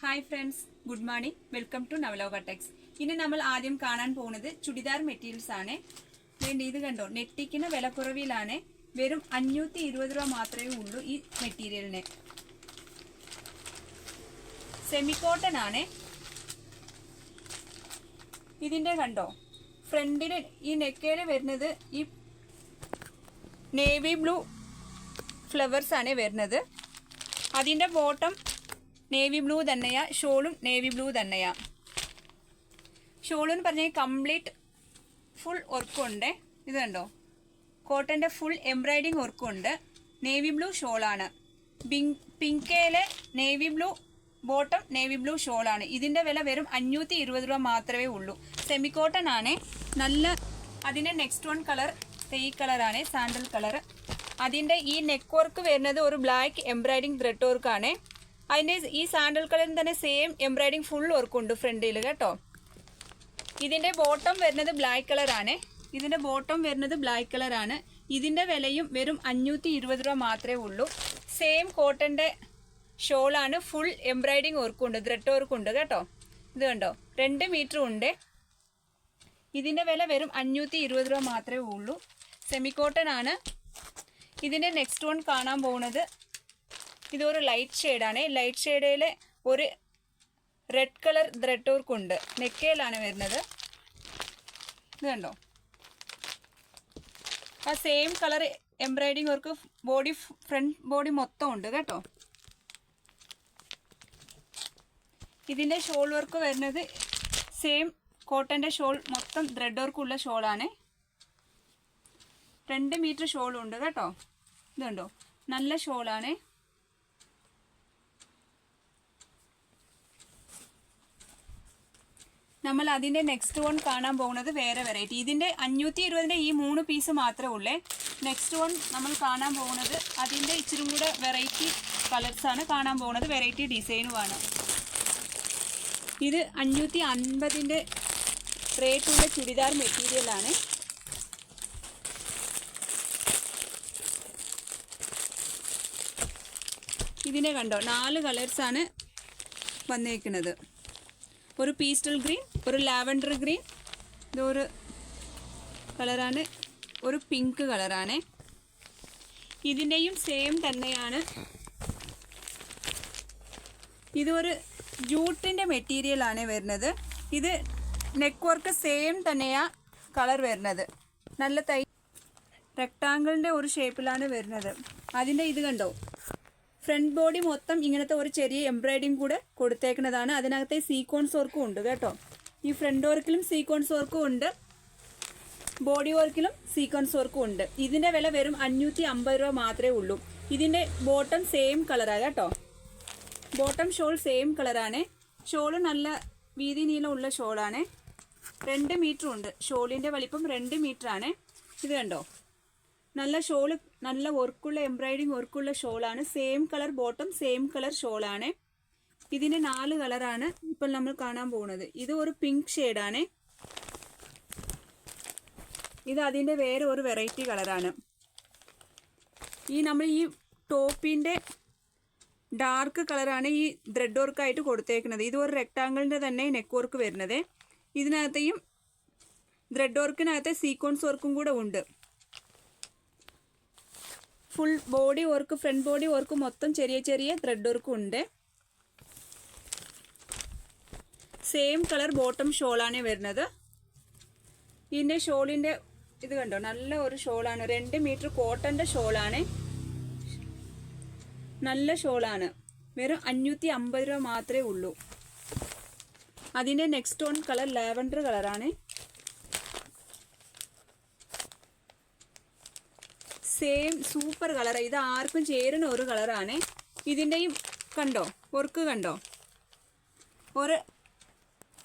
Hi friends good morning welcome to Navaloka tex ഇനി നമ്മൾ ആദ്യം കാണാൻ പോകുന്നത് ചുടിദാർ മെറ്റീരിയൽസ് ആണ്. വേണ്ടി ഇത് കണ്ടോ? നെറ്റിക്കുന്ന വിലക്കുറവിലാണ്. വെറും അഞ്ഞൂറ്റി ഇരുപത് രൂപ മാത്രമേ ഉള്ളൂ ഈ മെറ്റീരിയലിന് സെമിക്കോട്ടൺ ആണ്. ഇതിന്റെ കണ്ടോ? ഫ്രണ്ടിന് ഈ നെക്കേൽ വരുന്നത് ഈ നേവി ബ്ലൂ ഫ്ലവേഴ്സ് ആണ് വരുന്നത്. അതിന്റെ ബോട്ടം നേവി ബ്ലൂ തന്നെയാ ഷോളും നേവി ബ്ലൂ തന്നെയാ. ഷോൾ എന്ന് പറഞ്ഞാൽ കംപ്ലീറ്റ് ഫുൾ വർക്കുണ്ട്. ഇത് കണ്ടോ? കോട്ടന്റെ ഫുൾ എംബ്രോയിഡിങ് വർക്കുണ്ട്. നേവി ബ്ലൂ ഷോളാണ്. Pink പിങ്കയിലെ navy blue bottom navy blue ഷോളാണ്. ഇതിന്റെ വില വെറും അഞ്ഞൂറ്റി ഇരുപത് രൂപ മാത്രമേ ഉള്ളൂ. സെമി കോട്ടൺ ആണ്. നല്ല അതിന്റെ നെക്സ്റ്റ് വൺ കളർ തേയ് കളറാണ് സാൻഡൽ കളർ അതിന്റെ ഈ നെക്ക് വർക്ക് വരുന്നത് ഒരു ബ്ലാക്ക് എംബ്രോയിഡിങ് ത്രെഡ് വർക്കാണ് അതിന്റെ ഈ സാൻഡൽ കളറിന് തന്നെ സെയിം എംബ്രോയിഡിങ് ഫുൾ വർക്കുണ്ട് ഫ്രണ്ടിൽ കേട്ടോ. ഇതിന്റെ ബോട്ടം വരുന്നത് ബ്ലാക്ക് കളറാണ് ഇതിന്റെ ബോട്ടം വരുന്നത് ബ്ലാക്ക് കളറാണ് ഇതിന്റെ വിലയും വെറും അഞ്ഞൂറ്റി ഇരുപത് രൂപ മാത്രമേ ഉള്ളൂ. സെയിം കോട്ടന്റെ ഷോളാണ് ഫുൾ എംബ്രോയിഡിങ് വർക്കുണ്ട് ത്രെഡ് വർക്കുണ്ട് കേട്ടോ. ഇത് കണ്ടോ? രണ്ട് മീറ്റർ ഉണ്ട്. ഇതിന്റെ വില വെറും അഞ്ഞൂറ്റി ഇരുപത് രൂപ മാത്രമേ ഉള്ളൂ. സെമി കോട്ടൺ ആണ്. ഇതിന്റെ നെക്സ്റ്റ് വൺ കാണാൻ പോകുന്നത് ഇതൊരു ലൈറ്റ് ഷെയ്ഡാണ് ലൈറ്റ് ഷെയ്ഡിലെ ഒരു റെഡ് കളർ ത്രെഡ് വർക്ക് ഉണ്ട്. നെക്കയിലാണ് വരുന്നത്. ഇത് കണ്ടോ? ആ same colour embroidering work body front body മൊത്തം ഉണ്ട് കേട്ടോ. ഇതിന്റെ ഷോൾ വർക്ക് വരുന്നത് സെയിം കോട്ടന്റെ ഷോൾ മൊത്തം ത്രെഡ് വർക്കുള്ള ഷോളാണ് രണ്ട് മീറ്റർ ഷോളും ഉണ്ട് കേട്ടോ. ഇതുണ്ടോ നല്ല ഷോളാണ് നമ്മൾ അതിന്റെ നെക്സ്റ്റ് വൺ കാണാൻ പോകുന്നത് വേറെ വെറൈറ്റി ഇതിന്റെ അഞ്ഞൂറ്റി ഇരുപതിന്റെ ഈ മൂന്ന് പീസ് മാത്രമേ ഉള്ളേ. നെക്സ്റ്റ് വൺ നമ്മൾ കാണാൻ പോകുന്നത് അതിന്റെ ഇച്ചിരി കൂടെ വെറൈറ്റി കളേഴ്സാണ് കാണാൻ പോകുന്നത്. വെറൈറ്റി ഡിസൈനുമാണ് ഇത് അഞ്ഞൂറ്റി അൻപതിന്റെ റേറ്റുള്ള ചുരിദാർ മെറ്റീരിയലാണ് ഇതിനെ കണ്ടോ? നാല് കളേഴ്സാണ് വന്നേക്കുന്നത്. ഒരു പീസ്റ്റൽ ഗ്രീൻ ഒരു ലാവൻഡർ ഗ്രീൻ ഇതൊരു കളറാണ് ഒരു പിങ്ക് കളറാണ് ഇതിന്റെയും സെയിം തന്നെയാണ്. ഇതൊരു ജൂട്ടിന്റെ മെറ്റീരിയലാണ് വരുന്നത്. ഇത് നെക്ക് വർക്ക് സെയിം തന്നെയാണ് കളർ വരുന്നത്. നല്ല തൈ റെക്ടാങ്കിളിന്റെ ഒരു ഷേപ്പിലാണ് വരുന്നത്. അതിന്റെ ഇത് കണ്ടോ? ഫ്രണ്ട് ബോഡി മൊത്തം ഇങ്ങനത്തെ ഒരു ചെറിയ എംബ്രോയിഡിങ് കൂടെ കൊടുത്തേക്കുന്നതാണ്. അതിനകത്തെ സീക്വൻസ് വർക്കും ഉണ്ട് കേട്ടോ. ഈ ഫ്രണ്ട് വർക്കിലും സീക്വൻസ് വർക്കും ഉണ്ട്. ബോഡി വർക്കിലും സീക്വൻസ് വർക്കും ഉണ്ട്. ഇതിന്റെ വില വെറും അഞ്ഞൂറ്റി അമ്പത് രൂപ മാത്രമേ ഉള്ളൂ. ഇതിന്റെ ബോട്ടം സെയിം കളറാണ് കേട്ടോ. ബോട്ടം ഷോൾ സെയിം കളറാണ് ഷോൾ നല്ല വീതി നീളം ഉള്ള ഷോളാണ് രണ്ട് മീറ്റർ ഉണ്ട്. ഷോളിന്റെ വലിപ്പം രണ്ട് മീറ്റർ ആണ്. ഇത് കണ്ടോ? നല്ല ഷോൾ നല്ല വർക്കുള്ള എംബ്രോയിഡിങ് വർക്കുള്ള ഷോളാണ്. Same colour bottom same colour ഷോളാണ്. ഇതിന് നാല് കളറാണ് ഇപ്പോൾ നമ്മൾ കാണാൻ പോകുന്നത് ഇത് ഒരു പിങ്ക് ഷെയ്ഡാണ് ഇത് അതിന്റെ വേറെ ഒരു വെറൈറ്റി കളറാണ് ഈ നമ്മൾ ഈ ടോപ്പിന്റെ ഡാർക്ക് കളറാണ് ഈ ത്രെഡ് വർക്കായിട്ട് കൊടുത്തേക്കുന്നത്. ഇത് ഒരു റെക്ടാങ്കിളിന്റെ തന്നെ നെക്ക് വർക്ക് വരുന്നത്. ഇതിനകത്തെയും ത്രെഡ് വർക്കിനകത്തെ സീക്വൻസ് വർക്കും കൂടെ ഉണ്ട്. Full body work front body work മൊത്തം ചെറിയ ചെറിയ ത്രെഡ് വർക്കും ഉണ്ട്. സെയിം കളർ ബോട്ടം ഷോളാണ് വരുന്നത്. ഇതിന്റെ ഷോളിന്റെ ഇത് കണ്ടോ? നല്ല ഒരു ഷോളാണ് രണ്ട് മീറ്റർ കോട്ടന്റെ ഷോളാണ് നല്ല ഷോളാണ് വെറും അഞ്ഞൂറ്റി അമ്പത് രൂപ മാത്രമേ ഉള്ളൂ. അതിന്റെ നെക്സ്റ്റ് വൺ കളർ ലാവൻഡർ കളറാണ് സെയിം സൂപ്പർ കളറാണ് ഇത് ആർക്കും ചേരുന്ന ഒരു കളറാണ് ഇതിന്റെയും കണ്ടോ? വർക്ക് കണ്ടോ? ഒരു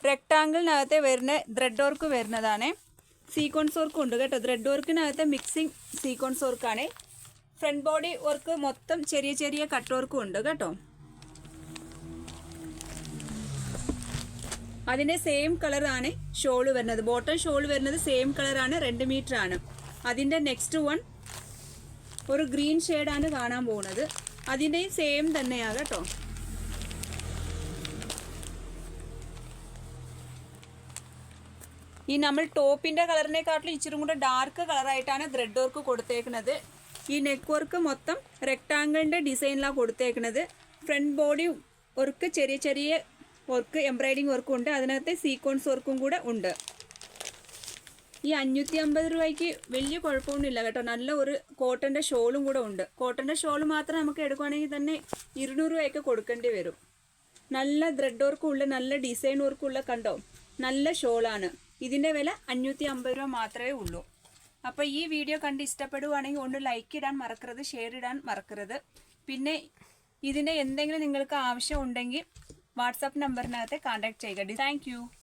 റെക്ടാങ്കിളിനകത്തെ വരുന്ന ത്രെഡ് വർക്ക് വരുന്നതാണ്. സീക്വൻസ് വർക്ക് ഉണ്ട് കേട്ടോ. ത്രെഡ് വർക്കിനകത്തെ മിക്സിങ് സീക്വൻസ് വർക്കാണ് ഫ്രണ്ട് ബോഡി വർക്ക് മൊത്തം ചെറിയ ചെറിയ കട്ട് വർക്കും ഉണ്ട് കേട്ടോ. അതിന്റെ സെയിം കളറാണ് ഷോൾ വരുന്നത്. ബോട്ടം ഷോൾ വരുന്നത് സെയിം കളറാണ് രണ്ട് മീറ്റർ ആണ്. അതിന്റെ നെക്സ്റ്റ് വൺ ഒരു ഗ്രീൻ ഷെയ്ഡാണ് കാണാൻ പോകുന്നത്. അതിന്റെയും സെയിം തന്നെയാണ് കേട്ടോ. ഈ നമ്മൾ ടോപ്പിന്റെ കളറിനെക്കാട്ടിലും ഇച്ചിരി കൂടെ ഡാർക്ക് കളറായിട്ടാണ് ത്രെഡ് വർക്ക് കൊടുത്തേക്കുന്നത്. ഈ നെക്ക് വർക്ക് മൊത്തം റെക്ടാങ്കിളിന്റെ ഡിസൈനിലാണ് കൊടുത്തേക്കുന്നത്. ഫ്രണ്ട് ബോഡി വർക്ക് ചെറിയ ചെറിയ വർക്ക് എംബ്രോയിഡിങ് വർക്കും ഉണ്ട്. അതിനകത്ത് സീക്വൻസ് വർക്കും കൂടെ ഉണ്ട്. ഈ അഞ്ഞൂറ്റി അമ്പത് രൂപയ്ക്ക് വലിയ കുഴപ്പമൊന്നുമില്ല കേട്ടോ. നല്ല ഒരു കോട്ടന്റെ ഷോളും കൂടെ ഉണ്ട്. കോട്ടന്റെ ഷോൾ മാത്രം നമുക്ക് എടുക്കുവാണെങ്കിൽ തന്നെ ഇരുന്നൂറ് രൂപയൊക്കെ കൊടുക്കേണ്ടി വരും. നല്ല ത്രെഡ് വർക്കും ഉള്ള നല്ല ഡിസൈൻ വർക്കുള്ള കണ്ടോ? നല്ല ഷോളാണ്. ഇതിന്റെ വില അഞ്ഞൂറ്റി അമ്പത് രൂപ മാത്രമേ ഉള്ളൂ. അപ്പോൾ ഈ വീഡിയോ കണ്ട് ഇഷ്ടപ്പെടുവാണെങ്കിൽ ഒന്ന് ലൈക്ക് ഇടാൻ മറക്കരുത് ഷെയർ ഇടാൻ മറക്കരുത്. പിന്നെ ഇതിന്റെ എന്തെങ്കിലും നിങ്ങൾക്ക് ആവശ്യം ഉണ്ടെങ്കിൽ വാട്സാപ്പ് നമ്പറിനകത്ത് കോൺടാക്ട് ചെയ്യുക. താങ്ക്